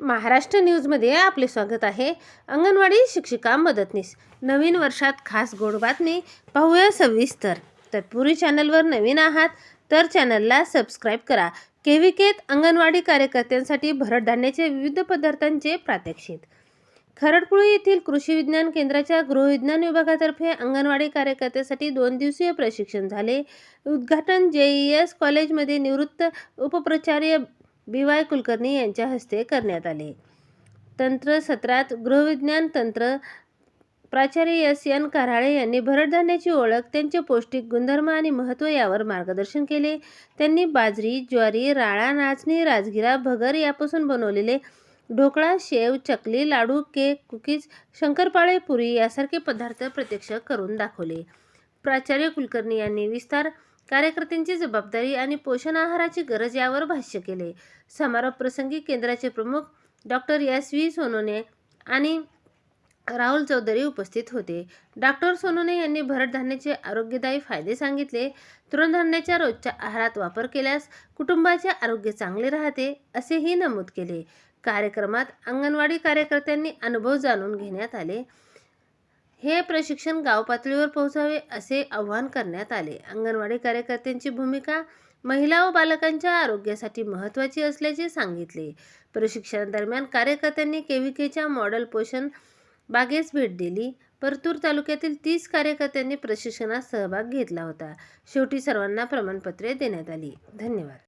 महाराष्ट्र न्यूजमध्ये आपले स्वागत आहे. अंगणवाडी शिक्षिका मदतनीस. नवीन वर्षात खास गोड बातमी पाहूया सविस्तर. तत्पूर्वी चॅनलवर नवीन आहात तर चॅनलला सबस्क्राईब करा. केविकेत अंगणवाडी कार्यकर्त्यांसाठी भरड धान्याचे विविध पदार्थांचे प्रात्यक्षिक. खरडपुळी येथील कृषी विज्ञान केंद्राच्या गृहविज्ञान विभागातर्फे अंगणवाडी कार्यकर्त्यासाठी दोन दिवसीय प्रशिक्षण झाले. उद्घाटन जे ई एस कॉलेजमध्ये निवृत्त उपप्राचार्य बी वाय कुलकर्णी यांच्या हस्ते करण्यात आले. तंत्र सत्रात गृहविज्ञान तंत्र प्राचार्य एस. एन. कराळे यांनी भरडधान्याची ओळख त्यांचे पौष्टिक गुणधर्म आणि महत्त्व यावर मार्गदर्शन केले. त्यांनी बाजरी ज्वारी राळा नाचणी राजगिरा भगर यापासून बनवलेले ढोकळा शेव चकली लाडू केक कुकीज शंकरपाळे पुरी यासारखे पदार्थ प्रत्यक्ष करून दाखवले. प्राचार्य कुलकर्णी यांनी विस्तार कार्यकर्त्यांची जबाबदारी आणि पोषण आहाराची गरज यावर भाष्य केले. समारोप प्रसंगी केंद्राचे प्रमुख डॉक्टर एस. व्ही. सोनोने आणि राहुल चौधरी उपस्थित होते. डॉक्टर सोनोने यांनी भरड धान्याचे आरोग्यदायी फायदे सांगितले. तृणधान्याच्या रोजच्या आहारात वापर केल्यास कुटुंबाचे आरोग्य चांगले राहते असेही नमूद केले. कार्यक्रमात अंगणवाडी कार्यकर्त्यांनी अनुभव जाणून घेण्यात आले. हे प्रशिक्षण गाव पातळीवर पोहोचावे असे आवाहन करण्यात आले. अंगणवाडी कार्यकर्त्यांची भूमिका महिला व बालकांच्या आरोग्यासाठी महत्त्वाची असल्याचे सांगितले. प्रशिक्षणादरम्यान कार्यकर्त्यांनी केविकेच्या मॉडेल पोषण बागेस भेट दिली. परतूर तालुक्यातील तीस कार्यकर्त्यांनी प्रशिक्षणात सहभाग घेतला होता. शेवटी सर्वांना प्रमाणपत्रे देण्यात आली. धन्यवाद.